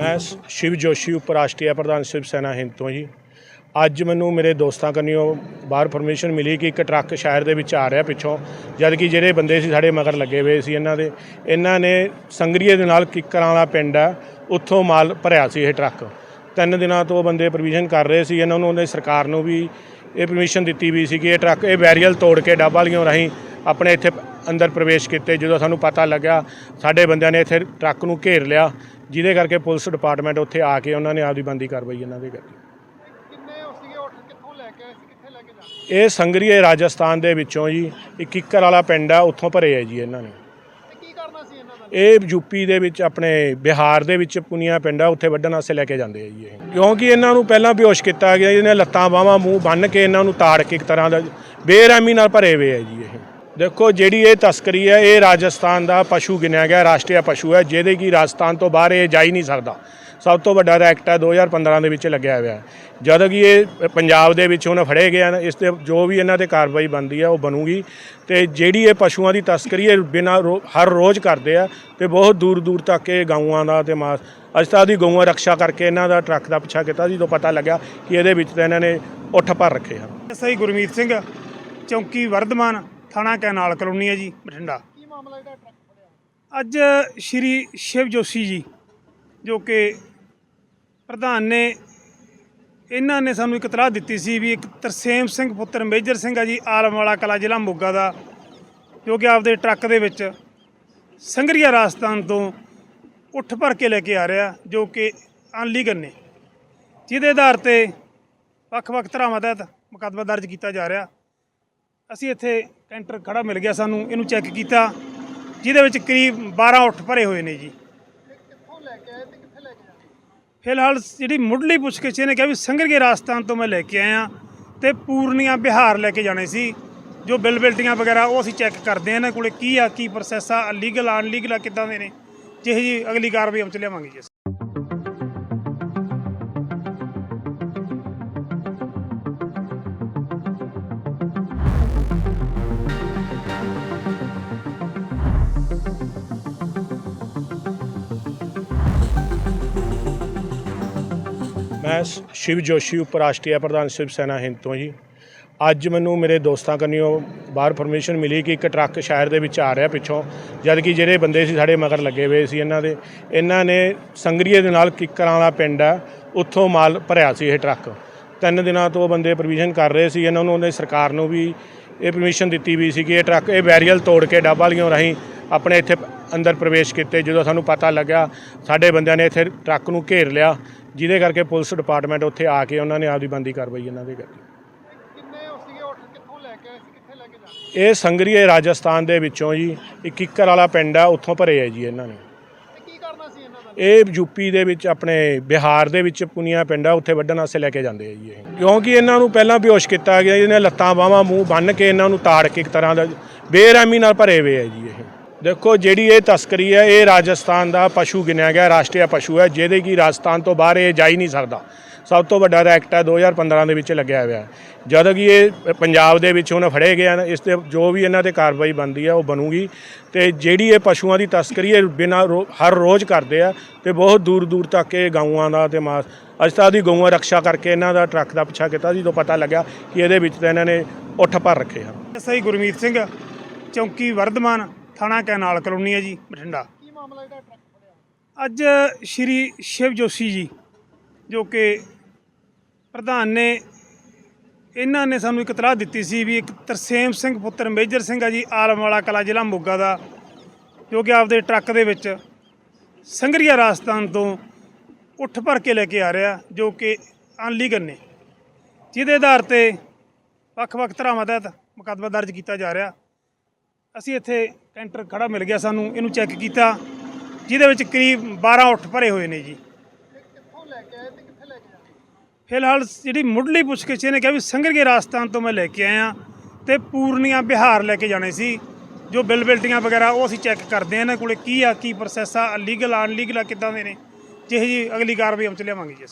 ਮੈਂ ਸ਼ਿਵ ਜੋਸ਼ੀ ਉਪ ਰਾਸ਼ਟਰੀ ਪ੍ਰਧਾਨ ਸ਼ਿਵ ਸੈਨਾ ਹਿੰਦ ਤੋਂ ਜੀ। ਅੱਜ ਮੈਨੂੰ ਮੇਰੇ ਦੋਸਤਾਂ ਕੰਨਿਓ ਬਾਹਰ ਪਰਮਿਸ਼ਨ ਮਿਲੀ ਕਿ ਇੱਕ ਟਰੱਕ ਸ਼ਹਿਰ ਦੇ ਵਿੱਚ ਆ ਰਿਹਾ ਪਿੱਛੋਂ, ਜਦ ਕਿ ਜਿਹੜੇ ਬੰਦੇ ਸੀ ਸਾਡੇ ਮਗਰ ਲੱਗੇ ਹੋਏ ਸੀ ਇਹਨਾਂ ਦੇ। ਇਹਨਾਂ ਨੇ ਸੰਗਰੀਏ ਦੇ ਨਾਲ ਕਿੱਕਰਾਂ ਵਾਲਾ ਪਿੰਡ ਆ, ਉੱਥੋਂ ਮਾਲ ਭਰਿਆ ਸੀ ਇਹ ਟਰੱਕ। ਤਿੰਨ ਦਿਨਾਂ ਤੋਂ ਉਹ ਬੰਦੇ ਪ੍ਰੋਵੀਜ਼ਨ ਕਰ ਰਹੇ ਸੀ, ਇਹਨਾਂ ਨੂੰ ਉਹਨੇ ਸਰਕਾਰ ਨੂੰ ਵੀ ਇਹ ਪਰਮਿਸ਼ਨ ਦਿੱਤੀ ਵੀ ਸੀ ਕਿ ਇਹ ਟਰੱਕ, ਇਹ ਬੈਰੀਅਲ ਤੋੜ ਕੇ ਡੱਬ ਵਾਲੀਆਂ ਰਾਹੀਂ ਆਪਣੇ ਇੱਥੇ ਅੰਦਰ ਪ੍ਰਵੇਸ਼ ਕੀਤੇ, ਜਦੋਂ ਸਾਨੂੰ ਪਤਾ ਲੱਗਾ ਸਾਡੇ ਬੰਦਿਆਂ ਨੇ ਇੱਥੇ ਟਰੱਕ ਨੂੰ ਘੇਰ ਲਿਆ। ਜਿਹਦੇ ਕਰਕੇ ਪੁਲਿਸ ਡਿਪਾਰਟਮੈਂਟ ਉੱਥੇ ਆ ਕੇ ਉਹਨਾਂ ਨੇ ਆਪਦੀ ਬੰਦੀ ਕਾਰਵਾਈ ਇਹਨਾਂ ਦੇ ਕੀਤੀ ਇਹ ਸੰਗਰੀਏ ਰਾਜਸਥਾਨ ਦੇ ਵਿੱਚੋਂ ਜੀ ਇੱਕ ਕਿੱਕਰ ਵਾਲਾ ਪਿੰਡ ਆ ਉੱਥੋਂ ਭਰੇ ਆ ਜੀ ਇਹਨਾਂ ਨੇ। ਇਹ ਯੂਪੀ ਦੇ ਵਿੱਚ ਆਪਣੇ ਬਿਹਾਰ ਦੇ ਵਿੱਚ ਪੁਨੀਆ ਪਿੰਡ ਆ ਉੱਥੇ ਵੱਢਣ ਵਾਸਤੇ ਲੈ ਕੇ ਜਾਂਦੇ ਆ ਜੀ ਇਹ। ਕਿਉਂਕਿ ਇਹਨਾਂ ਨੂੰ ਪਹਿਲਾਂ ਬੇਹੋਸ਼ ਕੀਤਾ ਗਿਆ ਇਹਨੇ ਲੱਤਾਂ ਬਾਹਾਂ ਮੂੰਹ ਬੰਨ ਕੇ ਇਹਨਾਂ ਨੂੰ ਤਾੜ ਕੇ ਇੱਕ ਤਰ੍ਹਾਂ ਦਾ ਬੇਰਹਿਮੀ ਨਾਲ ਭਰੇ ਹੋਏ ਆ ਜੀ ਇਹ। ਦੇਖੋ, ਜਿਹੜੀ ਇਹ ਤਸਕਰੀ ਹੈ, ਇਹ ਰਾਜਸਥਾਨ ਦਾ ਪਸ਼ੂ ਗਿਣਿਆ ਗਿਆ, ਰਾਸ਼ਟਰੀ ਪਸ਼ੂ ਹੈ, ਜਿਹਦੇ ਕੀ ਰਾਜਸਥਾਨ ਤੋਂ ਬਾਹਰ ਇਹ ਜਾ ਹੀ ਨਹੀਂ ਸਕਦਾ। ਸਭ ਤੋਂ ਵੱਡਾ ਐਕਟ ਹੈ 2015 ਦੇ ਵਿੱਚ ਲੱਗਿਆ ਹੋਇਆ ਜਦੋਂ ਕਿ ਇਹ ਪੰਜਾਬ ਦੇ ਵਿੱਚ ਹੁਣ ਫੜੇ ਗਏ ਹਨ, ਇਸ ਤੇ ਜੋ ਵੀ ਇਹਨਾਂ ਤੇ ਕਾਰਵਾਈ ਬਣਦੀ ਹੈ, ਉਹ ਬਣੂਗੀ। ਤੇ ਜਿਹੜੀ ਇਹ ਪਸ਼ੂਆਂ ਦੀ ਤਸਕਰੀ ਇਹ ਬਿਨਾਂ ਰੋ- ਹਰ ਰੋਜ਼ ਕਰਦੇ ਆ, ਤੇ ਬਹੁਤ ਦੂਰ ਦੂਰ ਤੱਕ ਇਹ ਗਊਆਂ ਦਾ ਤੇ ਮਾਸ, ਅੱਜ ਤਾਂ ਦੀ ਗਊਆਂ ਰੱਖਿਆ ਕਰਕੇ ਇਹਨਾਂ ਦਾ ਟਰੱਕ ਦਾ ਪਿੱਛਾ ਕੀਤਾ, ਜਦੋਂ ਪਤਾ ਲੱਗਾ ਕਿ ਇਹਦੇ ਵਿੱਚ ਤਾਂ ਇਹਨਾਂ ਨੇ ਉੱਠ ਭਰ ਰੱਖੇ ਹਨ। ਸਹੀ ਗੁਰਮੀਤ ਸਿੰਘ, ਚੌਂਕੀ ਵਰਧਮਾਨ। ਥਾਣਾ ਕੈਨਾਲ ਕਲੋਨੀ ਹੈ ਜੀ ਬਠਿੰਡਾ। ਕੀ ਮਾਮਲਾ ਇਹਦਾ ਟਰੱਕ ਫੜਿਆ? ਅੱਜ ਸ਼੍ਰੀ ਸ਼ਿਵ ਜੋਸ਼ੀ ਜੀ ਜੋ ਕਿ ਪ੍ਰਧਾਨ ਨੇ ਇਹਨਾਂ ਨੇ ਸਾਨੂੰ ਇੱਕ ਇਤਲਾਹ ਦਿੱਤੀ ਸੀ ਵੀ ਇੱਕ ਤਰਸੇਮ ਸਿੰਘ ਪੁੱਤਰ ਮੇਜਰ ਸਿੰਘ ਆ ਜੀ ਆਲਮ ਵਾਲਾ ਕਲਾ ਜ਼ਿਲ੍ਹਾ ਮੋਗਾ ਦਾ ਜੋ ਕਿ ਆਪਦੇ ਟਰੱਕ ਦੇ ਵਿੱਚ ਸੰਗਰੀਆ ਰਾਜਸਥਾਨ ਤੋਂ ਉੱਠ ਭਰ ਕੇ ਲੈ ਕੇ ਆ ਰਿਹਾ ਜੋ ਕਿ ਅਨਲੀਗਲ ਨੇ। ਜਿਹਦੇ ਆਧਾਰ ਤੇ ਵੱਖ-ਵੱਖ ਧਾਰਾਵਾਂ ਤਹਿਤ ਮੁਕੱਦਮਾ ਦਰਜ ਕੀਤਾ ਜਾ ਰਿਹਾ। ਅਸੀਂ ਇੱਥੇ ਟੈਂਟਰ ਖੜਾ ਮਿਲ ਗਿਆ ਸਾਨੂੰ, ਇਹਨੂੰ ਚੈੱਕ ਕੀਤਾ। ਜਿਹਦੇ ਵਿੱਚ ਕਰੀਬ 12 ਉੱਠ ਭਰੇ ਹੋਏ ਨੇ ਜੀ। ਕਿੱਥੋਂ ਲੈ ਕੇ ਆਏ ਤੇ ਕਿੱਥੇ ਲੈ ਕੇ ਜਾਣਾ ਫਿਲਹਾਲ ਜਿਹੜੀ ਮੁੱਢਲੀ ਪੁੱਛਗਿੱਛ, ਇਹਨੇ ਕਿਹਾ ਵੀ ਸੰਗਰਗੇ ਰਾਜਸਥਾਨ ਤੋਂ ਮੈਂ ਲੈ ਕੇ ਆਇਆ ਤੇ ਪੂਰਨੀਆ ਬਿਹਾਰ ਲੈ ਕੇ ਜਾਣੇ ਸੀ। ਜੋ ਬਿਲ ਬਿਲਟੀਆਂ ਵਗੈਰਾ ਉਹ ਅਸੀਂ ਚੈੱਕ ਕਰਦੇ ਆ ਇਹਨਾਂ ਕੋਲੇ ਕੀ ਆ, ਕੀ ਪ੍ਰੋਸੈਸ ਆ ਲੀਗਲ ਅਨਲੀਗਲ ਆ ਕਿੱਦਾਂ ਦੇ ਨੇ। ਜਿਹੇ ਜੀ ਅਗਲੀ ਕਾਰਵਾਈ ਅਮਚ ਲਿਆਵਾਂਗੇ ਜੀ ਮੈਂ ਸ਼ਿਵ ਜੋਸ਼ੀ ਉਪ ਰਾਸ਼ਟਰੀ ਪ੍ਰਧਾਨ ਸ਼ਿਵ ਸੈਨਾ ਹਿੰਦ ਤੋਂ ਜੀ। ਅੱਜ ਮੈਨੂੰ ਮੇਰੇ ਦੋਸਤਾਂ ਕੰਨਿਓ ਬਾਹਰ ਪਰਮਿਸ਼ਨ ਮਿਲੀ ਕਿ ਇੱਕ ਟਰੱਕ ਸ਼ਹਿਰ ਦੇ ਵਿੱਚ ਆ ਰਿਹਾ ਪਿੱਛੋਂ ਜਦ ਕਿ ਜਿਹੜੇ ਬੰਦੇ ਸੀ ਸਾਡੇ ਮਗਰ ਲੱਗੇ ਹੋਏ ਸੀ ਇਹਨਾਂ ਦੇ। ਇਹਨਾਂ ਨੇ ਸੰਗਰੀਏ ਦੇ ਨਾਲ ਕਿੱਕਰਾਂ ਵਾਲਾ ਪਿੰਡ ਆ ਉੱਥੋਂ ਮਾਲ ਭਰਿਆ ਸੀ ਇਹ ਟਰੱਕ। ਤਿੰਨ ਦਿਨਾਂ ਤੋਂ ਉਹ ਬੰਦੇ ਪ੍ਰੋਵੀਜ਼ਨ ਕਰ ਰਹੇ ਸੀ, ਇਹਨਾਂ ਨੂੰ ਉਹਨੇ ਸਰਕਾਰ ਨੂੰ ਵੀ ਇਹ ਪਰਮਿਸ਼ਨ ਦਿੱਤੀ ਵੀ ਸੀ ਕਿ ਇਹ ਟਰੱਕ, ਇਹ ਬੈਰੀਅਲ ਤੋੜ ਕੇ ਡੱਬ ਵਾਲੀਆਂ ਰਾਹੀਂ ਆਪਣੇ ਇੱਥੇ ਅੰਦਰ ਪ੍ਰਵੇਸ਼ ਕੀਤੇ। ਜਦੋਂ ਸਾਨੂੰ ਪਤਾ ਲੱਗਿਆ, ਸਾਡੇ ਬੰਦਿਆਂ ਨੇ ਇੱਥੇ ਟਰੱਕ ਨੂੰ ਘੇਰ ਲਿਆ। ਜਿਹਦੇ ਕਰਕੇ ਪੁਲਿਸ ਡਿਪਾਰਟਮੈਂਟ ਉੱਥੇ ਆ ਕੇ ਉਹਨਾਂ ਨੇ ਆਪਦੀ ਬੰਦੀ ਕਾਰਵਾਈ ਇਹਨਾਂ ਦੇ ਕੀਤੀ ਕਿੰਨੇ ਉਹ ਸੀਗੇ ਉੱਠ ਕਿੱਥੋਂ ਲੈ ਕੇ ਆਏ ਸੀ ਕਿੱਥੇ ਲੈ ਕੇ ਜਾਣਾ ਇਹ ਸੰਗਰੀਏ ਰਾਜਸਥਾਨ ਦੇ ਵਿੱਚੋਂ ਜੀ ਇੱਕ ਕਿੱਕਰ ਵਾਲਾ ਪਿੰਡ ਆ ਉੱਥੋਂ ਭਰੇ ਆ ਜੀ ਇਹਨਾਂ ਨੇ। ਇਹ ਯੂਪੀ ਦੇ ਵਿੱਚ ਆਪਣੇ ਬਿਹਾਰ ਦੇ ਵਿੱਚ ਪੁਨੀਆ ਪਿੰਡ ਆ ਉੱਥੇ ਵੱਢਣ ਵਾਸਤੇ ਲੈ ਕੇ ਜਾਂਦੇ ਆ ਜੀ ਇਹ। ਕਿਉਂਕਿ ਇਹਨਾਂ ਨੂੰ ਪਹਿਲਾਂ ਬੇਹੋਸ਼ ਕੀਤਾ ਗਿਆ ਇਹਨੇ ਲੱਤਾਂ ਬਾਹਾਂ ਮੂੰਹ ਬੰਨ ਕੇ ਇਹਨਾਂ ਨੂੰ ਤਾੜ ਕੇ ਇੱਕ ਤਰ੍ਹਾਂ ਦਾ ਬੇਰਹਿਮੀ ਨਾਲ ਭਰੇ ਹੋਏ ਆ ਜੀ ਇਹ। ਦੇਖੋ, ਜਿਹੜੀ ਇਹ ਤਸਕਰੀ ਹੈ, ਇਹ ਰਾਜਸਥਾਨ ਦਾ ਪਸ਼ੂ ਗਿਣਿਆ ਗਿਆ, ਰਾਸ਼ਟਰੀ ਪਸ਼ੂ ਹੈ, ਜਿਹਦੇ ਕੀ ਰਾਜਸਥਾਨ ਤੋਂ ਬਾਹਰ ਇਹ ਜਾ ਹੀ ਨਹੀਂ ਸਕਦਾ। ਸਭ ਤੋਂ ਵੱਡਾ ਐਕਟ ਹੈ 2015 ਦੇ ਵਿੱਚ ਲੱਗਿਆ ਹੋਇਆ ਜਦੋਂ ਕਿ ਇਹ ਪੰਜਾਬ ਦੇ ਵਿੱਚ ਹੁਣ ਫੜੇ ਗਏ ਹਨ, ਇਸ ਤੇ ਜੋ ਵੀ ਇਹਨਾਂ ਤੇ ਕਾਰਵਾਈ ਬਣਦੀ ਹੈ, ਉਹ ਬਣੂਗੀ। ਤੇ ਜਿਹੜੀ ਇਹ ਪਸ਼ੂਆਂ ਦੀ ਤਸਕਰੀ ਇਹ ਬਿਨਾਂ ਰੋ- ਹਰ ਰੋਜ਼ ਕਰਦੇ ਆ, ਤੇ ਬਹੁਤ ਦੂਰ ਦੂਰ ਤੱਕ ਇਹ ਗਊਆਂ ਦਾ ਤੇ ਮਾਸ, ਅੱਜ ਤਾਂ ਦੀ ਗਊਆਂ ਰੱਖਿਆ ਕਰਕੇ ਇਹਨਾਂ ਦਾ ਟਰੱਕ ਦਾ ਪਿੱਛਾ ਕੀਤਾ ਜਦੋਂ ਪਤਾ ਲੱਗਿਆ ਕਿ ਇਹਦੇ ਵਿੱਚ ਤਾਂ ਇਹਨਾਂ ਨੇ ਉੱਠ ਭਰ ਰੱਖੇ ਹਨ। ਸਹੀ ਗੁਰਮੀਤ ਸਿੰਘ, ਚੌਂਕੀ ਵਰਧਮਾਨ ਥਾਣਾ ਕੈਨਾਲ ਕਲੋਨੀ ਹੈ ਜੀ ਬਠਿੰਡਾ। ਕੀ ਮਾਮਲਾ ਇਹਦਾ ਟਰੱਕ ਫੜਿਆ? ਅੱਜ ਸ਼੍ਰੀ ਸ਼ਿਵ ਜੋਸ਼ੀ ਜੀ ਜੋ ਕਿ ਪ੍ਰਧਾਨ ਨੇ ਇਹਨਾਂ ਨੇ ਸਾਨੂੰ ਇੱਕ ਇਤਲਾਹ ਦਿੱਤੀ ਸੀ ਵੀ ਇੱਕ ਤਰਸੇਮ ਸਿੰਘ ਪੁੱਤਰ ਮੇਜਰ ਸਿੰਘ ਆ ਜੀ ਆਲਮ ਵਾਲਾ ਕਲਾ ਜ਼ਿਲ੍ਹਾ ਮੋਗਾ ਦਾ ਜੋ ਕਿ ਆਪਦੇ ਟਰੱਕ ਦੇ ਵਿੱਚ ਸੰਗਰੀਆ ਰਾਜਸਥਾਨ ਤੋਂ ਉੱਠ ਭਰ ਕੇ ਲੈ ਕੇ ਆ ਰਿਹਾ ਜੋ ਕਿ ਅਨਲੀਗਲ ਨੇ। ਜਿਹਦੇ ਆਧਾਰ ਤੇ ਵੱਖ-ਵੱਖ ਧਾਰਾਵਾਂ ਤਹਿਤ ਮੁਕੱਦਮਾ ਦਰਜ ਕੀਤਾ ਜਾ ਰਿਹਾ। ਅਸੀਂ ਇੱਥੇ ਕੈਂਟਰ ਖੜਾ ਮਿਲ ਗਿਆ ਸਾਨੂੰ, ਇਹਨੂੰ ਚੈੱਕ ਕੀਤਾ, ਜਿਹਦੇ ਵਿੱਚ ਕਰੀਬ 12 ਉੱਠ ਭਰੇ ਹੋਏ ਨੇ ਜੀ ਕਿੱਥੋਂ ਲੈ ਕੇ ਆਏ ਤੇ ਕਿੱਥੇ ਲੈ ਕੇ ਜਾਣਾ ਫਿਲਹਾਲ ਜਿਹੜੀ ਮੁੱਢਲੀ ਪੁੱਛਗਿੱਛ ਇਹਨੇ ਕਿਹਾ ਵੀ ਸੰਗਰਗੇ ਰਾਜਸਥਾਨ ਤੋਂ ਮੈਂ ਲੈ ਕੇ ਆਇਆ ਤੇ ਪੂਰਨੀਆਂ ਬਿਹਾਰ ਲੈ ਕੇ ਜਾਣੇ ਸੀ ਜੋ ਬਿਲ ਬਿਲਟੀਆਂ ਵਗੈਰਾ ਉਹ ਅਸੀਂ ਚੈੱਕ ਕਰਦੇ ਆ ਇਹਨਾਂ ਕੋਲੇ ਕੀ ਆ, ਕੀ ਪ੍ਰੋਸੈਸ ਆ ਲੀਗਲ ਅਨਲੀਗਲ ਆ ਕਿੱਦਾਂ ਦੇ ਨੇ, ਜਿਹੇ ਜੀ ਅਗਲੀ ਕਾਰਵਾਈ ਅਮਚ ਲਿਆਵਾਂਗੇ ਜੀ ਅਸੀਂ।